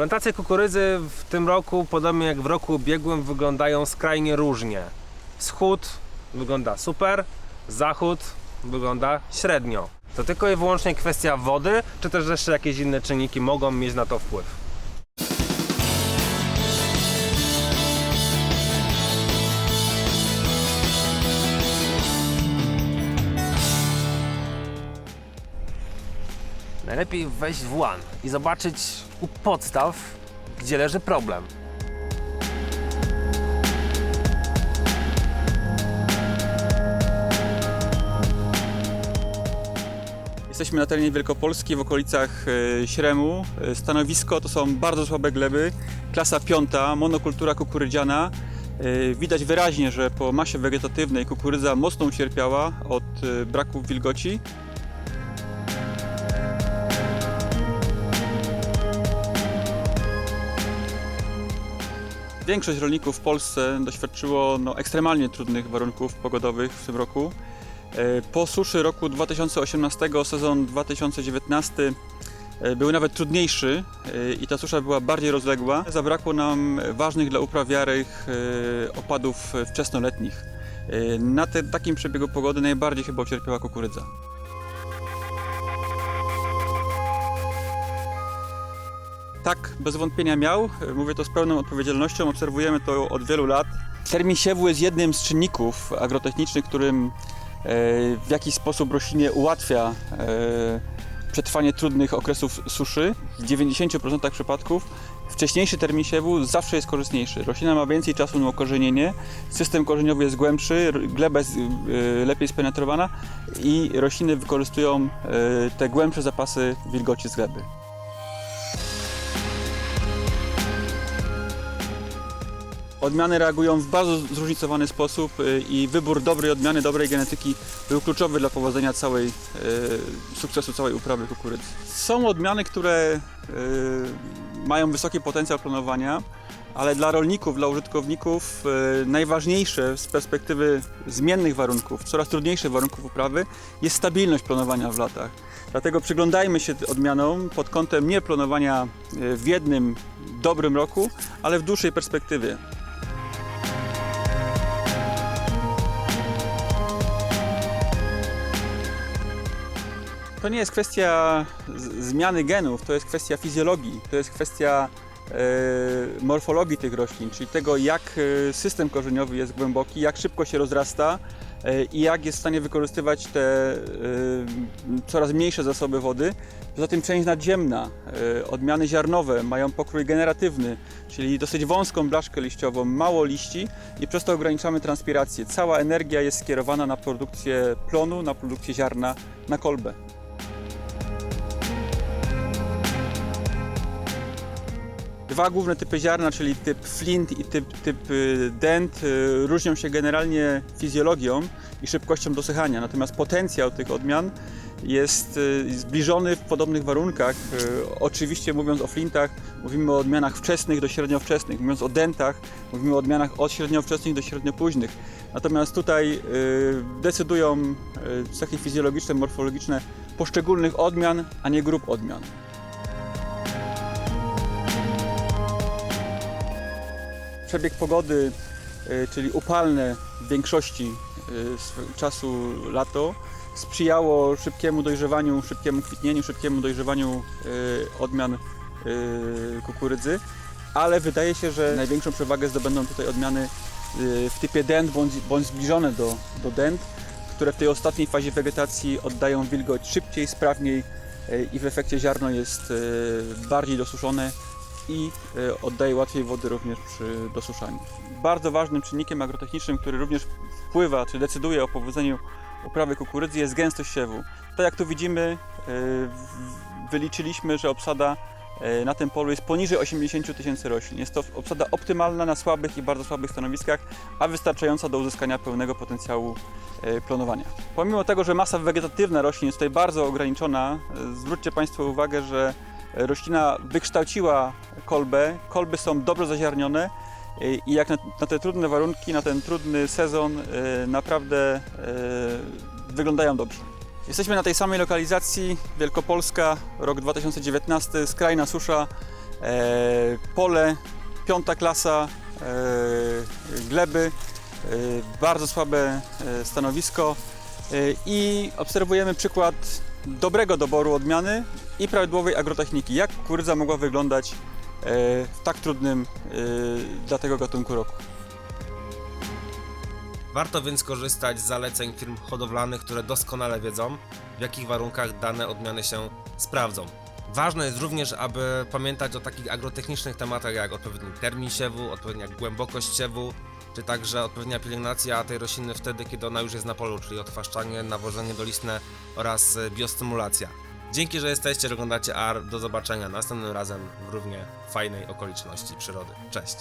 Plantacje kukurydzy w tym roku, podobnie jak w roku ubiegłym, wyglądają skrajnie różnie. Wschód wygląda super, zachód wygląda średnio. To tylko i wyłącznie kwestia wody, czy też jeszcze jakieś inne czynniki mogą mieć na to wpływ. Najlepiej wejść w łan i zobaczyć u podstaw, gdzie leży problem. Jesteśmy na terenie Wielkopolski w okolicach e, Śremu. E, Stanowisko to są bardzo słabe gleby, klasa piąta, monokultura kukurydziana. E, Widać wyraźnie, że po masie wegetatywnej kukurydza mocno ucierpiała od braku wilgoci. Większość rolników w Polsce doświadczyło no, ekstremalnie trudnych warunków pogodowych w tym roku. E, Po suszy roku 2018 sezon 2019 e, był nawet trudniejszy e, i ta susza była bardziej rozległa. Zabrakło nam ważnych dla uprawiarych e, opadów wczesnoletnich. Na te, takim przebiegu pogody najbardziej chyba ucierpiała kukurydza. Tak, bez wątpienia miał. Mówię to z pełną odpowiedzialnością. Obserwujemy to od wielu lat. Termin siewu jest jednym z czynników agrotechnicznych, którym e, w jakiś sposób roślinie ułatwia e, przetrwanie trudnych okresów suszy. W 90% przypadków wcześniejszy termin siewu zawsze jest korzystniejszy. Roślina ma więcej czasu na okorzenienie, system korzeniowy jest głębszy, gleba jest e, lepiej spenetrowana i rośliny wykorzystują te głębsze zapasy wilgoci z gleby. Odmiany reagują w bardzo zróżnicowany sposób y, i wybór dobrej odmiany, dobrej genetyki był kluczowy dla powodzenia całej, y, sukcesu całej uprawy kukurydzy. Są odmiany, które y, mają wysoki potencjał klonowania, ale dla rolników, dla użytkowników najważniejsze z perspektywy zmiennych warunków, coraz trudniejszych warunków uprawy jest stabilność planowania w latach. Dlatego przyglądajmy się odmianom pod kątem nie planowania w jednym dobrym roku, ale w dłuższej perspektywie. To nie jest kwestia zmiany genów, to jest kwestia fizjologii, to jest kwestia e, morfologii tych roślin, czyli tego, jak e, system korzeniowy jest głęboki, jak szybko się rozrasta e, i jak jest w stanie wykorzystywać te e, coraz mniejsze zasoby wody. Poza tym część nadziemna, e, odmiany ziarnowe mają pokrój generatywny, czyli dosyć wąską blaszkę liściową, mało liści i przez to ograniczamy transpirację. Cała energia jest skierowana na produkcję plonu, na produkcję ziarna, na kolbę. Dwa główne typy ziarna, czyli typ flint i typ, typ y, dent, y, różnią się generalnie fizjologią i szybkością dosychania, natomiast potencjał tych odmian jest y, zbliżony w podobnych warunkach. Oczywiście mówiąc o flintach, mówimy o odmianach wczesnych do średniowczesnych, mówiąc o dentach, mówimy o odmianach od średniowczesnych do średniopóźnych. Natomiast tutaj decydują cechy fizjologiczne, morfologiczne poszczególnych odmian, a nie grup odmian. Przebieg pogody, y, czyli upalne w większości sw- czasu lato, sprzyjało szybkiemu dojrzewaniu, szybkiemu kwitnieniu, szybkiemu dojrzewaniu y, odmian kukurydzy, ale wydaje się, że największą przewagę zdobędą tutaj odmiany w typie dent bądź, bądź zbliżone do, do dent, które w tej ostatniej fazie wegetacji oddają wilgoć szybciej, sprawniej i w efekcie ziarno jest bardziej dosuszone i e, oddaje łatwiej wody również przy dosuszaniu. Bardzo ważnym czynnikiem agrotechnicznym, który również wpływa czy decyduje o powodzeniu uprawy kukurydzy jest gęstość siewu. Tak jak tu widzimy, e, wyliczyliśmy, że obsada e, na tym polu jest poniżej 80 000 tysięcy roślin. Jest to obsada optymalna na słabych i bardzo słabych stanowiskach, a wystarczająca do uzyskania pełnego potencjału planowania. Pomimo tego, że masa wegetatywna roślin jest tutaj bardzo ograniczona, zwróćcie Państwo uwagę, że roślina wykształciła kolbę, kolby są dobrze zaziarnione i jak na, na te trudne warunki, na ten trudny sezon y, naprawdę y, wyglądają dobrze. Jesteśmy na tej samej lokalizacji, Wielkopolska, rok 2019, skrajna susza. E, pole, piąta klasa, e, gleby, e, bardzo słabe stanowisko i obserwujemy przykład dobrego doboru odmiany i prawidłowej agrotechniki. Jak kukurydza mogła wyglądać e, w tak trudnym e, dla tego gatunku roku. Warto więc korzystać z zaleceń firm hodowlanych, które doskonale wiedzą, w jakich warunkach dane odmiany się sprawdzą. Ważne jest również, aby pamiętać o takich agrotechnicznych tematach jak odpowiedni termin siewu, odpowiednia głębokość siewu, czy także odpowiednia pielęgnacja tej rośliny wtedy, kiedy ona już jest na polu, czyli odchwaszczanie, nawożenie dolistne oraz e, biostymulacja. Dzięki, że jesteście, że oglądacie AR. Do zobaczenia następnym razem w równie fajnej okoliczności przyrody. Cześć!